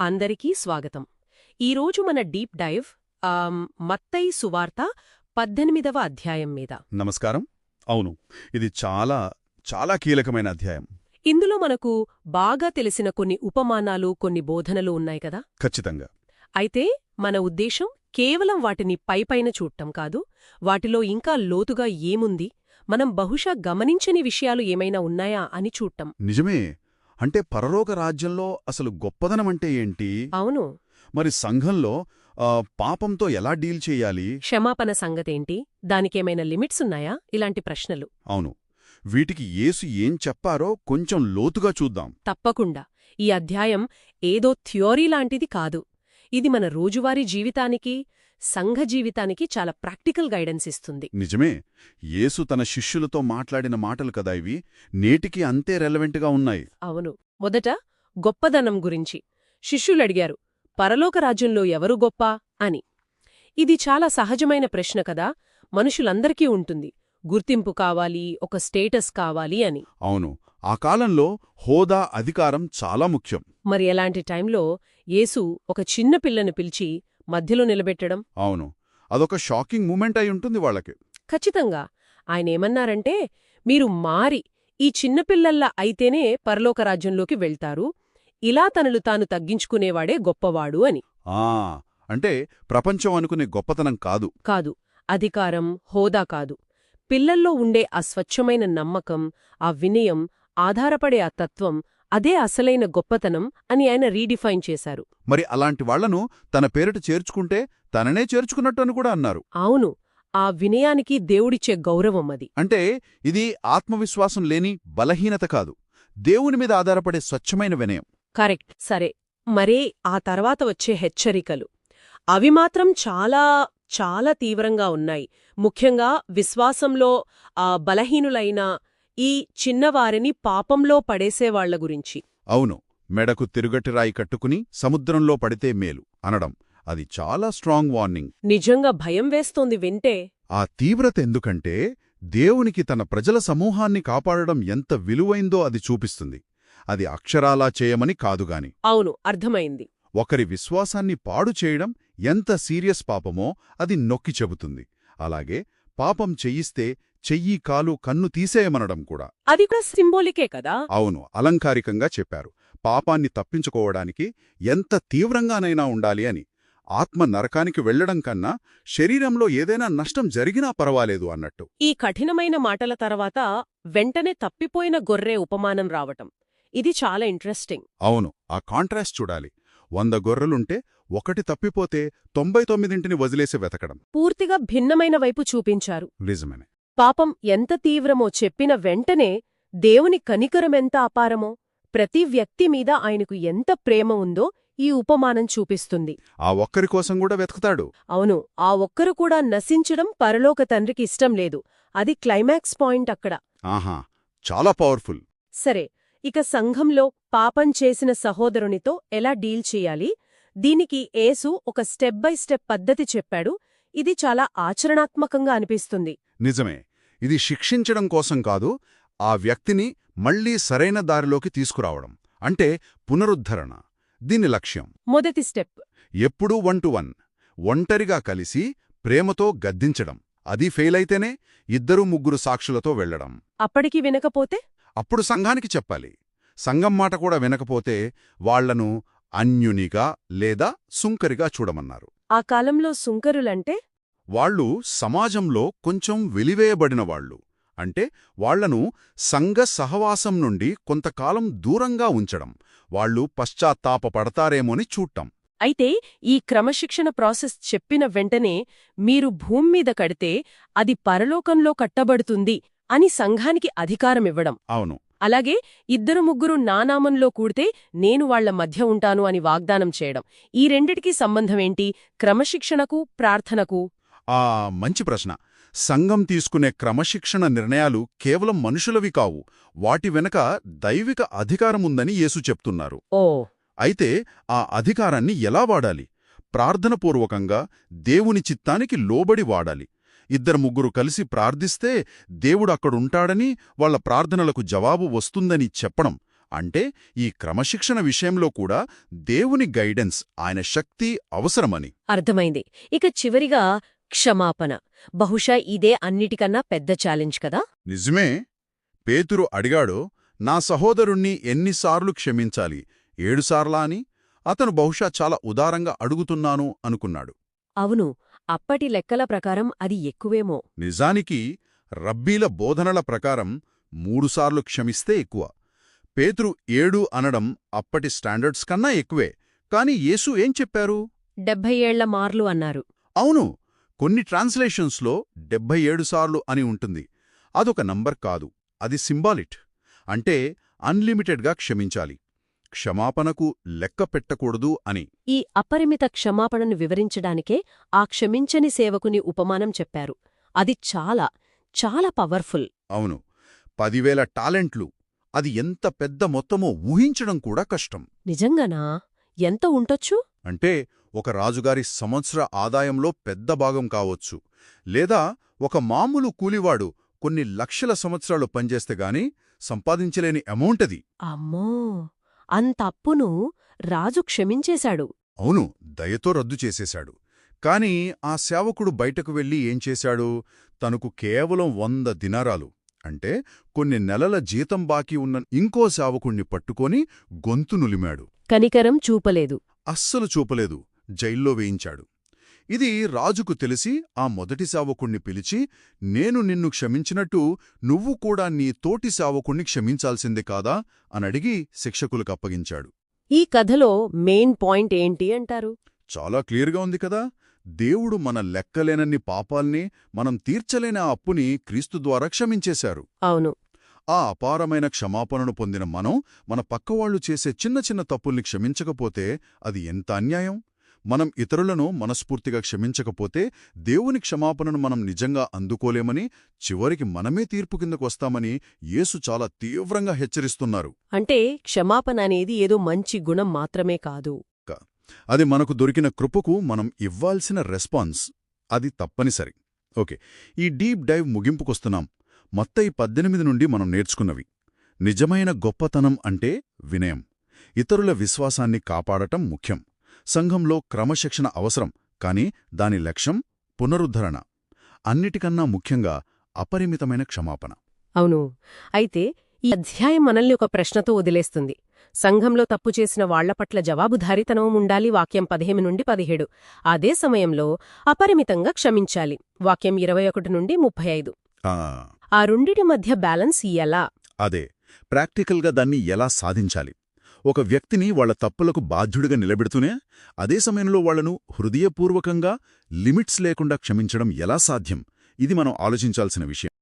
అందరికీ స్వాగతం. ఈరోజు మన డీప్ డైవ్ ఆమ్, మత్తయి సువార్త పద్దెనిమిదవ అధ్యాయం మీద. నమస్కారం. అవును ఇది చాలా చాలా కీలకమైన అధ్యాయం. ఇందులో మనకు బాగా తెలిసిన కొన్ని ఉపమానాలు కొన్ని బోధనలు ఉన్నాయి కదా? ఖచ్చితంగా. అయితే మన ఉద్దేశం కేవలం వాటిని పైపైన చూడటం కాదు వాటిలో ఇంకా లోతుగా ఏముంది మనం బహుశా గమనించని విషయాలు ఏమైనా ఉన్నాయా అని చూడటం. నిజమే అంటే పరలోక రాజ్యంలో అసలు గొప్పదనం అంటే ఏంటి? అవును. మరి సంఘంలో పాపంతో ఎలా డీల్ చేయాలి? క్షమాపణ సంగతేంటి? దానికేమైనా లిమిట్స్ ఉన్నాయా? ఇలాంటి ప్రశ్నలు. అవును. వీటికి యేసు ఏం చెప్పారో కొంచెం లోతుగా చూద్దాం. తప్పకుండా. ఈ అధ్యాయం ఏదో థియోరీ లాంటిది కాదు. ఇది మన రోజువారీ జీవితానికి సంఘ జీవితానికి చాలా ప్రాక్టికల్ గైడెన్స్ ఇస్తుంది. నిజమే. యేసు తన శిష్యులతో మాట్లాడిన మాటలు కదా ఇవి? నేటికి అంతే రెలవెంట్గా ఉన్నాయి. అవును. మొదట గొప్పదనం గురించి. శిష్యులడిగారు పరలోక రాజ్యంలో ఎవరు గొప్ప? అని. ఇది చాలా సహజమైన ప్రశ్న కదా? మనుషులందరికీ ఉంటుంది. గుర్తింపు కావాలి ఒక స్టేటస్ కావాలి అని. అవును. ఆ కాలంలో హోదా అధికారం చాలా ముఖ్యం. మరి ఎలాంటి టైంలో యేసు ఒక చిన్న పిల్లను పిలిచి మధ్యలో నిలబెట్టడం. అవును. అదొక షాకింగ్ మూమెంట్ అయి ఉంటుంది వాళ్ళకి. ఖచ్చితంగా. ఆయనేమన్నారంటే మీరు మారి ఈ చిన్నపిల్లల్లా అయితేనే పరలోక రాజ్యంలోకి వెళ్తారు. ఇలా తనలు తాను తగ్గించుకునేవాడే గొప్పవాడు అని. ఆ అంటే ప్రపంచం అనుకునే గొప్పతనం కాదు. కాదు. అధికారం హోదా కాదు. పిల్లల్లో ఉండే ఆ స్వచ్ఛమైన నమ్మకం ఆ వినయం ఆధారపడే ఆ తత్వం అదే అసలైన గొప్పతనం అని ఆయన రీడిఫైన్ చేశారు. మరి అలాంటి వాళ్ళను తన పేరిట చేర్చుకుంటే తననే చేర్చుకున్నట్టు అని కూడా అన్నారు. అవును ఆ వినయానికి దేవుడిచ్చే గౌరవం అది. అంటే ఇది ఆత్మవిశ్వాసం లేని బలహీనత కాదు. దేవుని మీద ఆధారపడే స్వచ్ఛమైన వినయం. కరెక్ట్ సరే. మరే ఆ తర్వాత వచ్చే హెచ్చరికలు. అవి మాత్రం చాలా చాలా తీవ్రంగా ఉన్నాయి. ముఖ్యంగా విశ్వాసంలో ఆ బలహీనులైన ఈ చిన్నవారిని పాపంలో పడేసేవాళ్ళ గురించి. అవును మెడకు తిరుగటి రాయి కట్టుకుని సముద్రంలో పడితే మేలు అనడం. అది చాలా స్ట్రాంగ్ వార్నింగ్. నిజంగా భయం వేస్తోంది వింటే. ఆ తీవ్రత ఎందుకంటే దేవునికి తన ప్రజల సమూహాన్ని కాపాడడం ఎంత విలువైందో అది చూపిస్తుంది. అది అక్షరాలా చేయమని కాదుగాని అవును అర్థమైంది. ఒకరి విశ్వాసాన్ని పాడు చేయడం ఎంత సీరియస్ పాపమో అది నొక్కి చెబుతుంది. అలాగే పాపం చెయ్యిస్తే చెయ్యి కాలు కన్ను తీసేయమనడం కూడా. అది కూడా సింబోలికే కదా? అవును అలంకారికంగా చెప్పారు. పాపాన్ని తప్పించుకోవడానికి ఎంత తీవ్రంగానైనా ఉండాలి అని. ఆత్మ నరకానికి వెళ్ళడం కన్నా శరీరంలో ఏదైనా నష్టం జరిగినా పర్వాలేదు అన్నట్టు. ఈ కఠినమైన మాటల తర్వాత వెంటనే తప్పిపోయిన గొర్రె ఉపమానం రావటం. ఇది చాలా ఇంట్రెస్టింగ్. అవును ఆ కాంట్రాస్ట్ చూడాలి. వంద గొర్రెలుంటే ఒకటి తప్పిపోతే తొంభై తొమ్మిదింటిని వదిలేసి వెతకడం. పూర్తిగా భిన్నమైన వైపు చూపించారు. నిజమనే. పాపం ఎంత తీవ్రమో చెప్పిన వెంటనే దేవుని కనికరమెంత అపారమో ప్రతి వ్యక్తి మీద ఆయనకు ఎంత ప్రేమ ఉందో ఈ ఉపమానం చూపిస్తుంది. ఆ ఒక్కరి కోసం కూడా వెతుకుతాడు. అవును ఆ ఒక్కరు కూడా నశించడం పరలోక తండ్రికి ఇష్టం లేదు. అది క్లైమాక్స్ పాయింట్ అక్కడ. ఆహా చాలా పవర్ఫుల్. సరే ఇక సంఘంలో పాపం చేసిన సహోదరునితో ఎలా డీల్ చేయాలి? దీనికి ఏసు ఒక స్టెప్ బై స్టెప్ పద్ధతి చెప్పాడు. ఇది చాలా ఆచరణాత్మకంగా అనిపిస్తుంది. నిజమే. ఇది శిక్షించడం కోసం కాదు ఆ వ్యక్తిని మళ్ళీ సరైన దారిలోకి తీసుకురావడం. అంటే పునరుద్ధరణ. దీని లక్ష్యం. మొదటి స్టెప్. ఎప్పుడూ వన్ టు వన్. ఒంటరిగా కలిసి ప్రేమతో గద్దించడం. అది ఫెయిలైతేనే ఇద్దరు ముగ్గురు సాక్షులతో వెళ్ళడం అప్పటికి వినకపోతే? అప్పుడు సంఘానికి చెప్పాలి. సంఘం మాట కూడా వినకపోతే వాళ్ళను అన్యునిగా లేదా సుంకరిగా చూడమన్నారు. ఆ కాలంలో సుంకరులంటే? వాళ్ళు సమాజంలో కొంచెం వెలివేయబడిన వాళ్ళు అంటే వాళ్ళను సంఘ సహవాసం నుండి కొంతకాలం దూరంగా ఉంచడం. వాళ్ళు పశ్చాత్తాపపడతారేమోని చూడటం అయితే ఈ క్రమశిక్షణ ప్రాసెస్ చెప్పిన వెంటనే మీరు భూమ్మీద కడితే అది పరలోకంలో కట్టబడుతుంది అని సంఘానికి అధికారమివ్వడం అవును. అలాగే ఇద్దరు ముగ్గురు నానామంలో కూడితే నేను వాళ్ళ మధ్య ఉంటాను అని వాగ్దానం చేయడం. ఈ రెండిటికీ సంబంధమేంటి క్రమశిక్షణకు ప్రార్థనకు? ఆ మంచి ప్రశ్న. సంఘం తీసుకునే క్రమశిక్షణ నిర్ణయాలు కేవలం మనుషులవి కావు. వాటి వెనక దైవిక అధికారముందని యేసు చెప్తున్నారు. ఓ. అయితే ఆ అధికారాన్ని ఎలా వాడాలి? ప్రార్థనపూర్వకంగా దేవుని చిత్తానికి లోబడి వాడాలి. ఇద్దరు ముగ్గురు కలిసి ప్రార్థిస్తే దేవుడు అక్కడుంటాడని వాళ్ళ ప్రార్థనలకు జవాబు వస్తుందని చెప్పడం. అంటే ఈ క్రమశిక్షణ విషయంలో కూడా దేవుని గైడెన్స్ ఆయన శక్తి అవసరమని. అర్థమైంది. ఇక చివరిగా క్షమాపణ. బహుశా ఇదే అన్నిటికన్నా పెద్ద ఛాలెంజ్ కదా? నిజమే. పేతురు అడిగాడు నా సహోదరుణ్ణి ఎన్నిసార్లు క్షమించాలి? ఏడుసార్లా అని? అతను బహుశా చాలా ఉదారంగా అడుగుతున్నాను అనుకున్నాడు. అవును. అప్పటి లెక్కల ప్రకారం అది ఎక్కువేమో. నిజానికి రబ్బీల బోధనల ప్రకారం మూడుసార్లు క్షమిస్తే ఎక్కువ. పేతురు ఏడు అనడం అప్పటి స్టాండర్డ్స్ కన్నా ఎక్కువే. కాని యేసు ఏం చెప్పారు? డెబ్భై ఏళ్ళ మార్లు అన్నారు. అవును. కొన్ని ట్రాన్స్లేషన్స్లో ఏడు సార్లు అని ఉంటుంది. అదొక నంబర్ కాదు. అది సింబాలిట్. అంటే అన్లిమిటెడ్గా క్షమించాలి. క్షమాపణకు లెక్క పెట్టకూడదు అని. ఈ అపరిమిత క్షమాపణను వివరించడానికే ఆ క్షమించని సేవకుని ఉపమానం చెప్పారు. అది చాలా చాలా పవర్ఫుల్. అవును. పదివేల టాలెంట్లు. అది ఎంత పెద్ద మొత్తమో ఊహించడం కూడా కష్టం. నిజంగానా? ఎంత ఉంటొచ్చు? అంటే ఒక రాజుగారి సంవత్సర ఆదాయంలో పెద్ద భాగం కావచ్చు. లేదా ఒక మామూలు కూలివాడు కొన్ని లక్షల సంవత్సరాలు పనిచేస్తే గాని సంపాదించలేని అమౌంట్ అది. అమ్మో! అంత అప్పును రాజు క్షమించేశాడు. అవును దయతో రద్దు చేసేశాడు. కాని ఆ సేవకుడు బయటకు వెళ్ళి ఏం చేశాడు? తనకు కేవలం వంద దినారాలు అంటే కొన్ని నెలల జీతం బాకీ ఉన్న ఇంకో సేవకుణ్ణి పట్టుకొని గొంతు నులిమాడు. కనికరం చూపలేదు. అస్సలు చూపలేదు. జైల్లో వేయించాడు. ఇది రాజుకు తెలిసి ఆ మొదటి సేవకుణ్ణి పిలిచి నేను నిన్ను క్షమించినట్టు నువ్వు కూడా నీ తోటి సేవకుణ్ణి క్షమించాల్సిందే కాదా? అనడిగి శిక్షకులకు అప్పగించాడు. ఈ కథలో మెయిన్ పాయింట్ ఏంటి అంటారు? చాలా క్లియర్గా ఉంది కదా! దేవుడు మన లెక్కలేనన్ని పాపాల్ని మనం తీర్చలేని ఆ అప్పుని క్రీస్తు ద్వారా క్షమించేశారు. అవును. ఆ అపారమైన క్షమాపణను పొందిన మనం మన పక్కవాళ్ళు చేసే చిన్న చిన్న తప్పుల్ని క్షమించకపోతే అది ఎంత అన్యాయం? మనం ఇతరులను మనస్ఫూర్తిగా క్షమించకపోతే దేవుని క్షమాపణను మనం నిజంగా అందుకోలేమని చివరికి మనమే తీర్పు కిందకొస్తామని యేసు చాలా తీవ్రంగా హెచ్చరిస్తున్నారు. అంటే క్షమాపణ అనేది ఏదో మంచి గుణం మాత్రమే కాదు. అది మనకు దొరికిన కృపకు మనం ఇవ్వాల్సిన రెస్పాన్స్. అది తప్పనిసరి. ఓకే. ఈ డీప్ డైవ్ ముగింపుకొస్తున్నాం. మత్తయి పద్దెనిమిది నుండి మనం నేర్చుకున్నవి. నిజమైన గొప్పతనం అంటే వినయం. ఇతరుల విశ్వాసాన్ని కాపాడటం ముఖ్యం. సంఘంలో క్రమశిక్షణ అవసరం కాని దాని లక్ష్యం పునరుద్ధరణ. అన్నిటికన్నా ముఖ్యంగా అపరిమితమైన క్షమాపణ. అవును. అయితే ఈ అధ్యాయం మనల్ని ఒక ప్రశ్నతో వదిలేస్తుంది. సంఘంలో తప్పు చేసిన వాళ్ళ పట్ల జవాబుదారీతనం ఉండాలి వాక్యం పదిహేను నుండి పదిహేడు. అదే సమయంలో అపరిమితంగా క్షమించాలి. వాక్యం ఇరవై నుండి ముప్పై ఆ, రెండిటి మధ్య బ్యాలెన్స్ ఎలా? అదే ప్రాక్టికల్గా దాన్ని ఎలా సాధించాలి? ఒక వ్యక్తిని వాళ్ళ తప్పులకు బాధ్యుడిగా నిలబెడుతూనే అదే సమయంలో వాళ్ళను హృదయపూర్వకంగా లిమిట్స్ లేకుండా క్షమించడం ఎలా సాధ్యం? ఇది మనం ఆలోచించాల్సిన విషయం.